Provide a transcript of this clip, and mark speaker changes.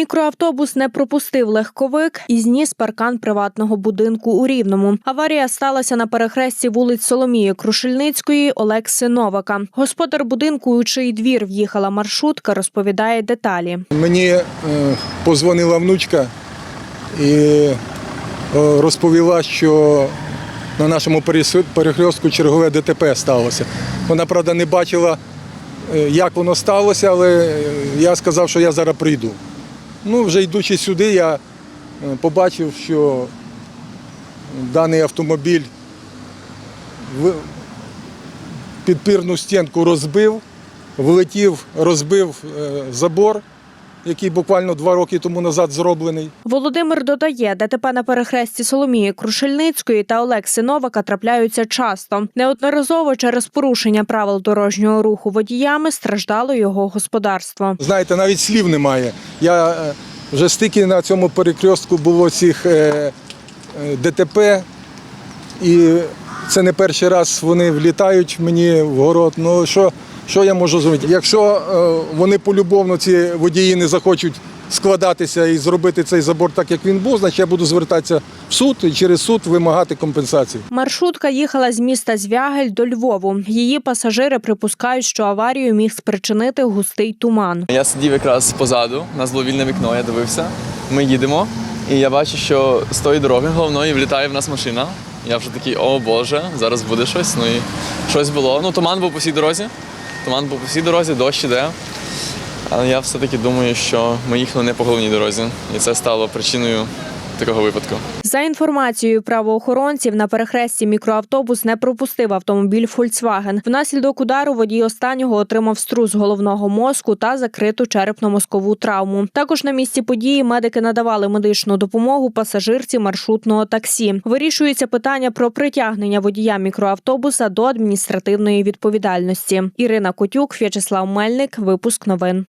Speaker 1: Мікроавтобус не пропустив легковик і зніс паркан приватного будинку у Рівному. Аварія сталася на перехресті вулиць Соломії Крушельницької Олекси Новака. Господар будинку, у чий двір в'їхала маршрутка, розповідає деталі.
Speaker 2: Мені е, позвонила внучка і е, розповіла, що на нашому перехрестку чергове ДТП сталося. Вона, правда, не бачила, е, як воно сталося, але я сказав, що я зараз прийду. Ну, вже йдучи сюди, я е, побачив, що даний автомобіль підпірну стінку розбив, влетів, розбив е, забор, який буквально два роки тому назад зроблений.
Speaker 1: Володимир додає, ДТП на перехресті Соломії Крушельницької та Олекси Новака трапляються часто. Неодноразово через порушення правил дорожнього руху водіями страждало його господарство.
Speaker 2: Знаєте, навіть слів немає. Я е, вже стільки на цьому перекрестку було цих е, е, ДТП, і це не перший раз вони влітають мені в город. Ну що, що я можу зробити? Якщо е, вони полюбовно ці водії не захочуть складатися і зробити цей забор так, як він був, значить я буду звертатися в суд і через суд вимагати компенсації.
Speaker 1: Маршрутка їхала з міста Звягель до Львову. Її пасажири припускають, що аварію міг спричинити густий туман.
Speaker 3: Я сидів якраз позаду, у нас було вільне вікно, я дивився. Ми їдемо, і я бачу, що з тої дороги головної влітає в нас машина. Я вже такий, о Боже, зараз буде щось. Ну і щось було. Ну, туман був по всій дорозі. Туман був по всій дорозі, дощ іде. Але я все-таки думаю, що ми їхали не по головній дорозі. І це стало причиною такого випадку.
Speaker 1: За інформацією правоохоронців, на перехресті мікроавтобус не пропустив автомобіль Volkswagen. Внаслідок удару водій останнього отримав струс головного мозку та закриту черепно-мозкову травму. Також на місці події медики надавали медичну допомогу пасажирці маршрутного таксі. Вирішується питання про притягнення водія мікроавтобуса до адміністративної відповідальності. Ірина Котюк, В'ячеслав Мельник. Випуск новин.